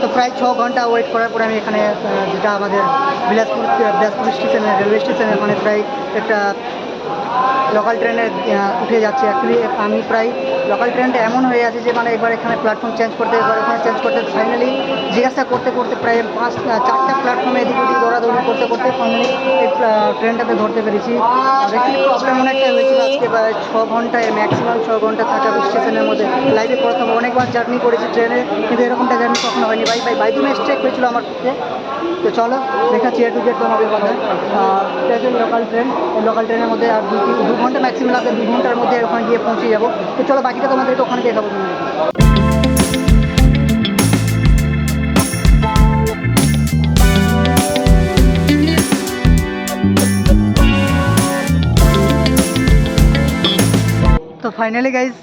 তো প্রায় ছ ঘণ্টা ওয়েট করার পরে আমি এখানে যেটা আমাদের বিলাসপুর বিলাসপুর স্টেশনে রেলওয়ে স্টেশনে মানে প্রায় একটা লোকাল ট্রেনে উঠে যাচ্ছে অ্যাকচুয়ালি আমি প্রায় লোকাল ট্রেনটা এমন হয়ে আছে যে মানে একবার এখানে প্ল্যাটফর্ম চেঞ্জ করতে, একবার এখানে চেঞ্জ করতে ফাইনালি জিজ্ঞাসা করতে করতে প্রায় পাঁচ চারটা প্ল্যাটফর্মে এদিক ওদিক দৌড়াদৌড়ি করতে করতে ফাইনালি এই ট্রেনটাতে ধরতে পেরেছি। একটু প্রবলেম অনেকটা হয়েছিল আজকে, প্রায় ছ ঘন্টায় ম্যাক্সিমাম ছ ঘণ্টা থাকা স্টেশনের মধ্যে। লাইভে প্রথম অনেকবার জার্নি করেছি ট্রেনে কিন্তু এরকমটা জার্নি কখনো হয়নি। বাই বাই বাই দু মিস্টেক হয়েছিল আমার পক্ষে। তো চলো, দেখাচ্ছি এ টু জেড তোমাদের কথা। লোকাল ট্রেন লোকাল ট্রেনের মধ্যে দু দু ঘণ্টা ম্যাক্সিমাম লাগবে, দু ঘণ্টার মধ্যে ওখানে গিয়ে পৌঁছে যাব। তো চলো বাকিটা তোমাদেরকে ওখানে দেখাবো। তো ফাইনালি গাইজ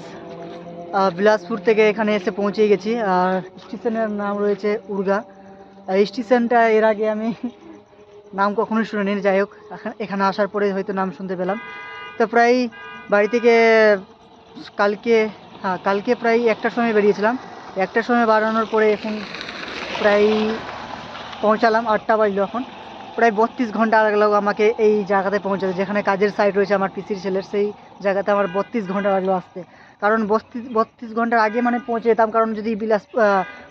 বিলাসপুর থেকে এখানে এসে পৌঁছে গেছি। আর স্টেশনের নাম রয়েছে উর্গা এই স্টেশনটা এর আগে আমি নাম কখনোই শুনিনি, যাই হোক এখা- এখানে আসার পরে হয়তো নাম শুনতে পেলাম। তো প্রায় বাড়ি থেকে কালকে হ্যাঁ কালকে প্রায় একটার সময় বেরিয়েছিলাম। একটার সময় বাড়ানোর পরে এখন প্রায় পৌঁছালাম, আটটা বাজলো এখন। প্রায় বত্রিশ ঘণ্টা লাগল আমাকে এই জায়গাতে পৌঁছাতে, যেখানে কাজের সাইট রয়েছে আমার পিসির ছেলের সেই জায়গাতে আমার বত্রিশ ঘণ্টা লাগল আসতে। কারণ বত্রিশ বত্রিশ ঘণ্টার আগে মানে পৌঁছে যেতাম। কারণ যদি বিলাস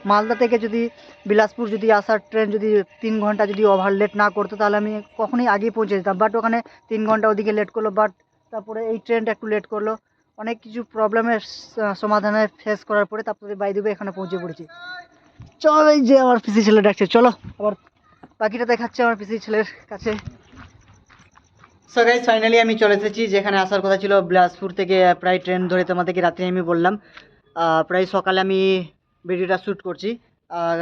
মালদা থেকে যদি বিলাসপুর যদি আসার ট্রেন যদি তিন ঘণ্টা যদি ওভার লেট না করতো, তাহলে আমি কখনোই আগেই পৌঁছে যেতাম। বাট ওখানে তিন ঘণ্টা ওদিকে লেট করল বাট তারপরে এই ট্রেনটা একটু লেট করল। অনেক কিছু প্রবলেমের সমাধানে ফেস করার পরে তারপরে বাইদুবে এখানে পৌঁছে পড়েছি। চলো এই যে আমার পিসি ছেলে ডাকছে, চলো। আবার বাকিটা দেখাচ্ছে আমার পিসি ছেলের কাছে। সো গাইজ ফাইনালি আমি চলে এসেছি, যেখানে আসার কথা ছিল বিলাসপুর থেকে প্রায় ট্রেন ধরে তোমাদেরকে রাত্রে আমি বললাম। প্রায় সকালে আমি ভিডিওটা শ্যুট করছি।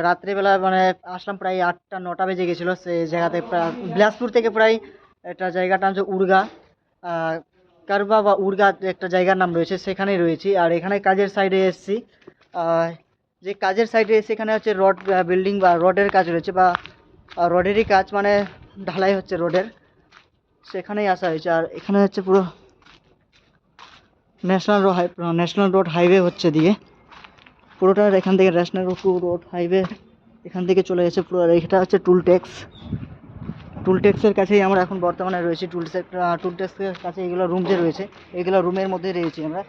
রাত্রেবেলা মানে আসলাম প্রায় আটটা, নটা বেজে গেছিল সেই জায়গাতে প্রা- বিলাসপুর থেকে প্রায় একটা জায়গার নাম হচ্ছে উর্গা কারবা বা উর্গা একটা জায়গার নাম রয়েছে, সেখানেই রয়েছি। আর এখানে কাজের সাইডে এসেছি। যে কাজের সাইডে এসে এখানে হচ্ছে রড বিল্ডিং বা রডের কাজ রয়েছে বা রডেরই কাজ মানে ঢালাই হচ্ছে রোডের। সেখানেই আসা হয়েছে। আর এখানে হচ্ছে পুরো national road national road highway হচ্ছে দিয়ে। পুরোটা এখান থেকে ন্যাশনাল রোড হাইওয়ে এখান থেকে চলে গেছে পুরো। আর এটা হচ্ছে টুল ট্যাক্স টুল ট্যাক্সের কাছেই আমরা এখন বর্তমানে রয়েছি। টুল টুল ট্যাক্সের কাছে এগুলো রুম যে রয়েছে, এগুলো রুমের মধ্যে রয়েছি আমরা।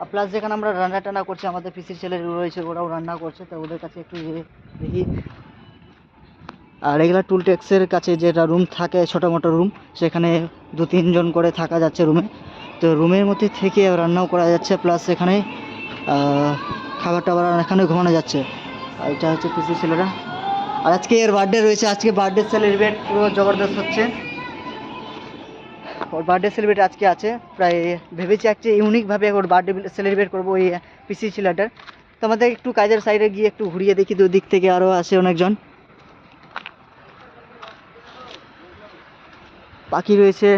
আর প্লাস যেখানে আমরা রান্না টান্না করছি, আমাদের পিসির ছেলে রয়েছে, ওরাও রান্না করছে, তো ওদের কাছে একটু দেখি। এগুলা টুল ট্যাক্সের কাছে যেটা রুম থাকে, ছোটো মোটো রুম সেখানে দু তিনজন করে থাকা যাচ্ছে রুমে তো রুমের মধ্যে থেকে রান্নাও করা যাচ্ছে প্লাস এখানে খাবার টাবার এখানে ঘুমানো যাচ্ছে। আর এটা হচ্ছে পিসি ছেলেরা। আর আজকে এর বার্থডে রয়েছে, আজকে বার্থডে সেলিব্রেট পুরো জবরদস্ত হচ্ছে। ওর বার্থডে সেলিব্রেট আজকে আছে, প্রায় ভেবেছি আজকে ইউনিকভাবে ওর বার্থডে সেলিব্রেট করব ওই পিসি ছেলেটার। তো আমাদের একটু কাজের সাইডে গিয়ে একটু ঘুরিয়ে দেখি, দুদিক থেকে আরও আসে অনেকজন। বাকি রয়েছে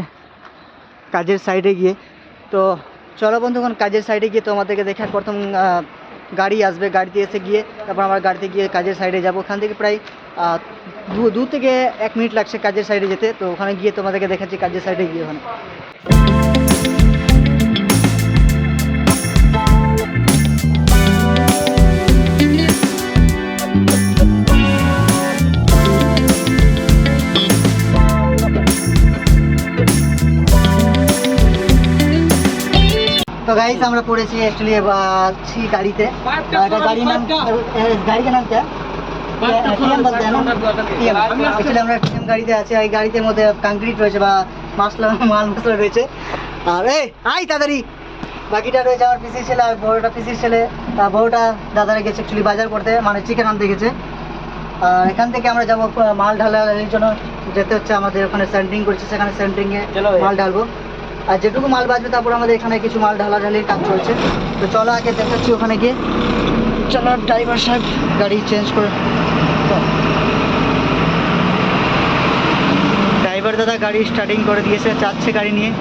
কাজের সাইডে গিয়ে। তো চলো বন্ধুগণ, কাজের সাইডে গিয়ে তোমাদেরকে দেখার প্রথম গাড়ি আসবে। গাড়িতে এসে গিয়ে তারপর আমার গাড়িতে গিয়ে কাজের সাইডে যাব। ওখান থেকে প্রায় দু থেকে এক মিনিট লাগছে কাজের সাইডে যেতে। তো ওখানে গিয়ে তোমাদেরকে দেখাচ্ছি কাজের সাইডে গিয়ে ওখানে। গাইস আমরা পড়েছি অ্যাকচুয়ালি গাড়িতে। গাড়ি নাম নাম আমরা গাড়িতে আছি গাড়িতে মধ্যে কংক্রিট রয়েছে বা মাল মশলা রয়েছে। আই বাকিটা রয়েছে আমার ছেলে আর ছেলে। দাদারা গেছে অ্যাকচুয়ালি বাজার করতে মানে চিকেন আনতে গেছে। আর এখান থেকে আমরা যাব মাল ঢালার জন্য। যেতে হচ্ছে আমাদের ওখানে সেন্ট্রিং করছে সেখানে সেন্টারিংয়ে মাল ঢালবো। আর যেটুকু মাল বাঁচবে, তারপর আমাদের এখানে কিছু মাল ঢালাঢালির কাজ চলছে। তো চলো, আগে দেখাচ্ছি ওখানে গিয়ে। চলো ড্রাইভার সাহেব গাড়ি চেঞ্জ করে। ড্রাইভার দাদা গাড়ি স্টার্টিং করে দিয়েছে, যাচ্ছে গাড়ি নিয়ে।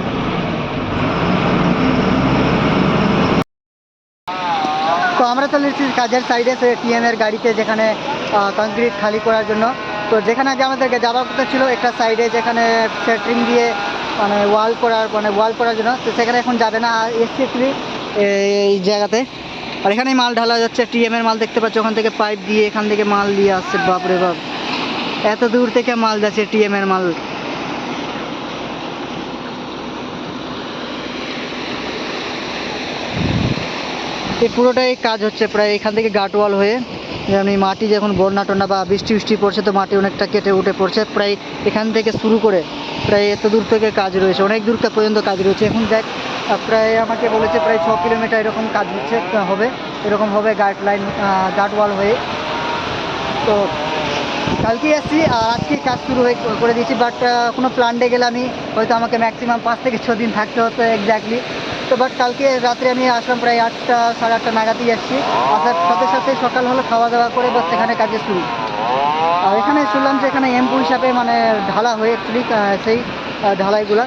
তো আমরা চলে এসেছি কাজের সাইডে সে টিএম এর গাড়িতে যেখানে কংক্রিট খালি করার জন্য। তো যেখানে আগে আমাদেরকে যাওয়ার কথা ছিল, একটা সাইডে যেখানে সেটরিং দিয়ে মানে ওয়াল করার মানে ওয়াল করার জন্য। তো সেখানে এখন যাবে না এসছি actually এই জায়গাতে। আর এখানেই মাল ঢালা যাচ্ছে টিএম এর মাল দেখতে পাচ্ছ, ওখান থেকে পাইপ দিয়ে এখান থেকে মাল দিয়ে আসছে, বাপরে বাপ। এত দূর থেকে মাল যাচ্ছে টিএম এর মাল। এই পুরোটাই কাজ হচ্ছে, প্রায় এখান থেকে গাটওয়াল হয়ে। এই মাটি যখন বন্যা টন্যা বা বৃষ্টি বৃষ্টি পড়ছে, তো মাটি অনেকটা কেটে উঠে পড়ছে। প্রায় এখান থেকে শুরু করে প্রায় এত দূর থেকে কাজ রয়েছে, অনেক দূর পর্যন্ত কাজ রয়েছে। এখন দেখ প্রায় আমাকে বলেছে প্রায় ছ কিলোমিটার এরকম কাজ হচ্ছে হবে। এরকম হবে গার্ড লাইন গার্ডওয়াল হয়ে। তো কালকেই আসছি, আর আজকে কাজ শুরু হয়ে করে দিয়েছি বাট কোনো প্ল্যান্টে গেলে আমি হয়তো আমাকে ম্যাক্সিমাম পাঁচ থেকে ছ দিন থাকতে হতো এক্স্যাক্টলি তো বাট কালকে রাত্রে আমি আসলাম প্রায় আটটা, সাড়ে আটটা নাগাদই আসছি। আসার সাথে সাথে সকাল হলো খাওয়া দাওয়া করে বাস সেখানে কাজে শুরু। আর এখানে শুনলাম যে এখানে এমপু হিসাবে মানে ঢালা হয়ে অ্যাকচুয়ালি সেই ঢালাইগুলা।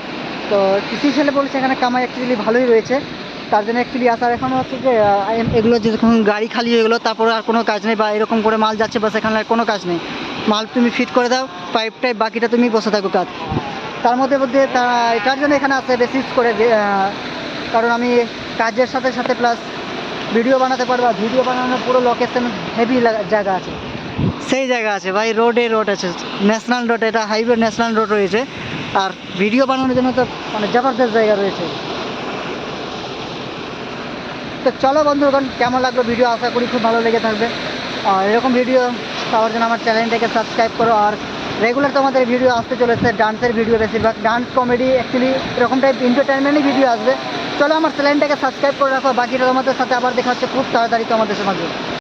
তো কৃষি ছেলে বলছে এখানে কামাই অ্যাকচুয়ালি ভালোই রয়েছে। তার জন্য অ্যাকচুয়ালি আসার এখন হচ্ছে যে এগুলো যখন গাড়ি খালি হয়ে গেলো, তারপরে আর কোনো কাজ নেই বা এরকম করে মাল যাচ্ছে বাস এখানে আর কোনো কাজ নেই। মাল তুমি ফিট করে দাও পাইপ টাইপ বাকিটা তুমি বসে থাকো কাজ। তার মধ্যে মধ্যে তা- এটার জন্য এখানে আসে বেসিস করে কারণ আমি কাজের সাথে সাথে প্লাস ভিডিও বানাতে পারব আর ভিডিও বানানোর পুরো লোকেশন হেভি জায়গা আছে। সেই জায়গা আছে ভাই রোডে রোড আছে। ন্যাশনাল রোড এটা হাইওয়ে ন্যাশনাল রোড রয়েছে। আর ভিডিও বানানোর জন্য তো মানে জবরদস্ত জায়গা রয়েছে। তো চলো বন্ধুগণ, কেমন লাগল ভিডিও আশা করি খুব ভালো লেগে থাকবে। আর এরকম ভিডিও পাওয়ার জন্য আমার চ্যানেলটাকে সাবস্ক্রাইব করো। আর রেগুলার তোমাদের ভিডিও আসতে চলেছে ডান্সের ভিডিও বেশিরভাগ। ডান্স কমেডি অ্যাকচুয়ালি এরকম টাইপ এন্টারটেনমেন্টই ভিডিও আসবে। চলো আমার চ্যানেলটাকে সাবস্ক্রাইব করে রাখো বাকিটা তোমাদের সাথে আবার দেখা হচ্ছে খুব তাড়াতাড়ি তোমাদের সমাজে